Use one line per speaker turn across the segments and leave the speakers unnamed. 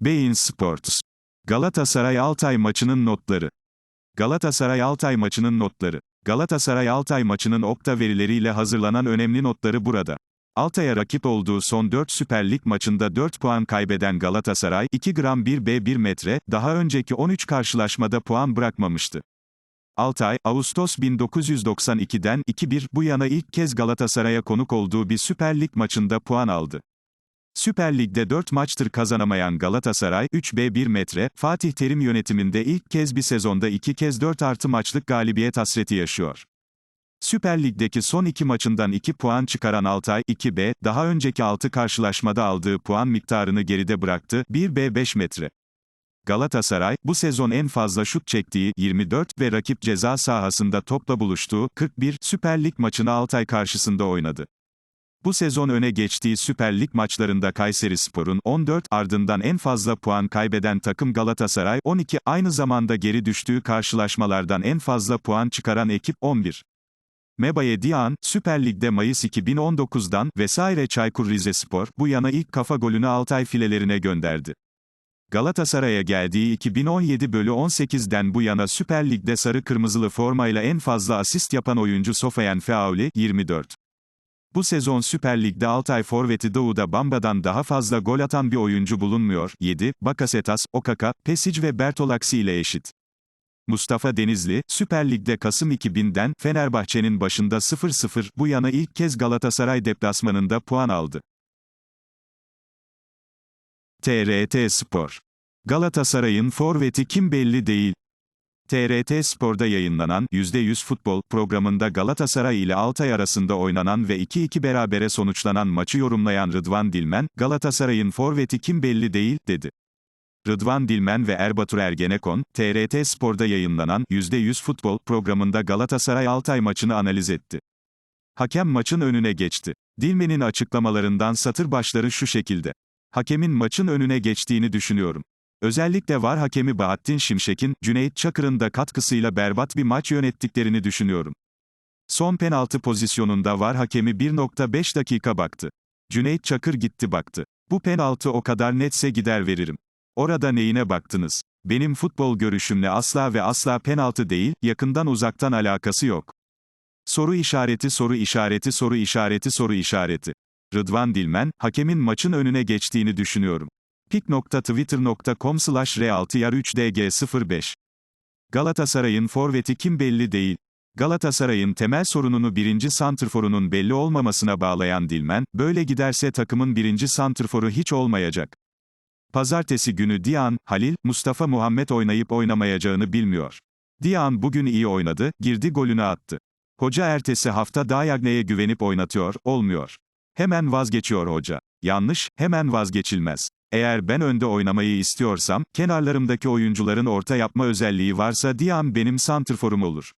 Bein Sports. Galatasaray Altay maçının notları. Galatasaray Altay maçının notları. Galatasaray Altay maçının okta verileriyle hazırlanan önemli notları burada. Altay'a rakip olduğu son 4 Süper Lig maçında 4 puan kaybeden Galatasaray, 2 gram 1B1 metre, daha önceki 13 karşılaşmada puan bırakmamıştı. Altay, Ağustos 1992'den 2-1 bu yana ilk kez Galatasaray'a konuk olduğu bir Süper Lig maçında puan aldı. Süper Lig'de 4 maçtır kazanamayan Galatasaray, 3B1 metre, Fatih Terim yönetiminde ilk kez bir sezonda 2 kez 4 artı maçlık galibiyet hasreti yaşıyor. Süper Lig'deki son iki maçından 2 puan çıkaran Altay, 2B, daha önceki 6 karşılaşmada aldığı puan miktarını geride bıraktı, 1B5 metre. Galatasaray, bu sezon en fazla şut çektiği 24 ve rakip ceza sahasında topla buluştuğu 41 Süper Lig maçını Altay karşısında oynadı. Bu sezon öne geçtiği Süper Lig maçlarında Kayserispor'un 14 ardından en fazla puan kaybeden takım Galatasaray 12 aynı zamanda geri düştüğü karşılaşmalardan en fazla puan çıkaran ekip 11. Mebaye Diyan, Süper Lig'de Mayıs 2019'dan vesaire Çaykur Rizespor bu yana ilk kafa golünü Altay filelerine gönderdi. Galatasaray'a geldiği 2017 bölü 18'den bu yana Süper Lig'de sarı kırmızılı formayla en fazla asist yapan oyuncu Sofian Feauli, 24. Bu sezon Süper Lig'de Altay forveti Doğu'da Bamba'dan daha fazla gol atan bir oyuncu bulunmuyor, 7, Bakasetas, Okaka, Pesic ve Bertolaksi ile eşit. Mustafa Denizli, Süper Lig'de Kasım 2000'den Fenerbahçe'nin başında 0-0 bu yana ilk kez Galatasaray deplasmanında puan aldı. TRT Spor. Galatasaray'ın forveti kim belli değil. TRT Spor'da yayınlanan %100 Futbol programında Galatasaray ile Altay arasında oynanan ve 2-2 berabere sonuçlanan maçı yorumlayan Rıdvan Dilmen, Galatasaray'ın forveti kim belli değil, dedi. Rıdvan Dilmen ve Erbatur Ergenekon, TRT Spor'da yayınlanan %100 Futbol programında Galatasaray Altay maçını analiz etti. Hakem maçın önüne geçti. Dilmen'in açıklamalarından satır başları şu şekilde. Hakemin maçın önüne geçtiğini düşünüyorum. Özellikle var hakemi Bahattin Şimşek'in, Cüneyt Çakır'ın da katkısıyla berbat bir maç yönettiklerini düşünüyorum. Son penaltı pozisyonunda var hakemi 1.5 dakika baktı. Cüneyt Çakır gitti baktı. Bu penaltı o kadar netse gider veririm. Orada neyine baktınız? Benim futbol görüşümle asla ve asla penaltı değil, yakından uzaktan alakası yok. Soru işareti soru işareti soru işareti soru işareti. Rıdvan Dilmen, hakemin maçın önüne geçtiğini düşünüyorum. pik.twitter.com slash r6yar3dg05 Galatasaray'ın forveti kim belli değil. Galatasaray'ın temel sorununu birinci santrforunun belli olmamasına bağlayan Dilmen, böyle giderse takımın birinci santrforu hiç olmayacak. Pazartesi günü Diyan, Halil, Mustafa Muhammed oynayıp oynamayacağını bilmiyor. Diyan bugün iyi oynadı, girdi golünü attı. Hoca ertesi hafta Dayagne'ye güvenip oynatıyor, olmuyor. Hemen vazgeçiyor hoca. Yanlış, hemen vazgeçilmez. Eğer ben önde oynamayı istiyorsam, kenarlarımdaki oyuncuların orta yapma özelliği varsa Diyan benim santrforum olur.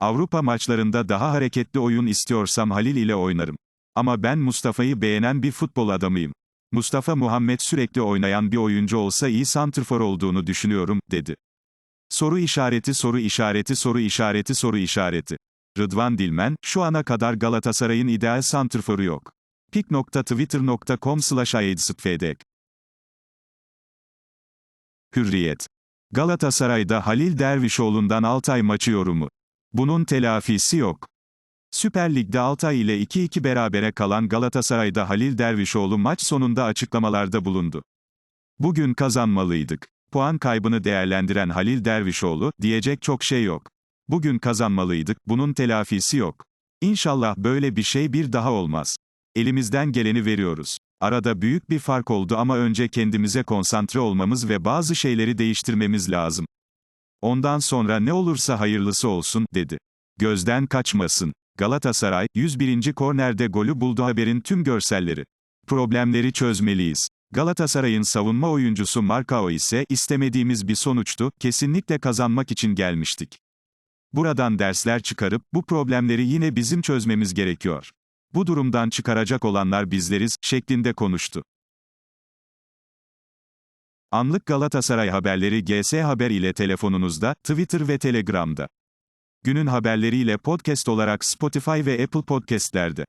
Avrupa maçlarında daha hareketli oyun istiyorsam Halil ile oynarım. Ama ben Mustafa'yı beğenen bir futbol adamıyım. Mustafa Muhammed sürekli oynayan bir oyuncu olsa iyi santrfor olduğunu düşünüyorum, dedi. Soru işareti soru işareti soru işareti soru işareti. Rıdvan Dilmen, şu ana kadar Galatasaray'ın ideal santrforu yok. pik.twitter.com slash Hürriyet. Galatasaray'da Halil Dervişoğlu'ndan Altay maçı yorumu. Bunun telafisi yok. Süper Lig'de Altay ile 2-2 berabere kalan Galatasaray'da Halil Dervişoğlu maç sonunda açıklamalarda bulundu. Bugün kazanmalıydık. Puan kaybını değerlendiren Halil Dervişoğlu, diyecek çok şey yok. Bugün kazanmalıydık, bunun telafisi yok. İnşallah böyle bir şey bir daha olmaz. Elimizden geleni veriyoruz. Arada büyük bir fark oldu ama önce kendimize konsantre olmamız ve bazı şeyleri değiştirmemiz lazım. Ondan sonra ne olursa hayırlısı olsun, dedi. Gözden kaçmasın. Galatasaray, 101. kornerde golü buldu haberin tüm görselleri. Problemleri çözmeliyiz. Galatasaray'ın savunma oyuncusu Marcao ise istemediğimiz bir sonuçtu, kesinlikle kazanmak için gelmiştik. Buradan dersler çıkarıp bu problemleri yine bizim çözmemiz gerekiyor. Bu durumdan çıkaracak olanlar bizleriz şeklinde konuştu. Anlık Galatasaray haberleri GS Haber ile telefonunuzda, Twitter ve Telegram'da. Günün haberleriyle podcast olarak Spotify ve Apple Podcast'lerde.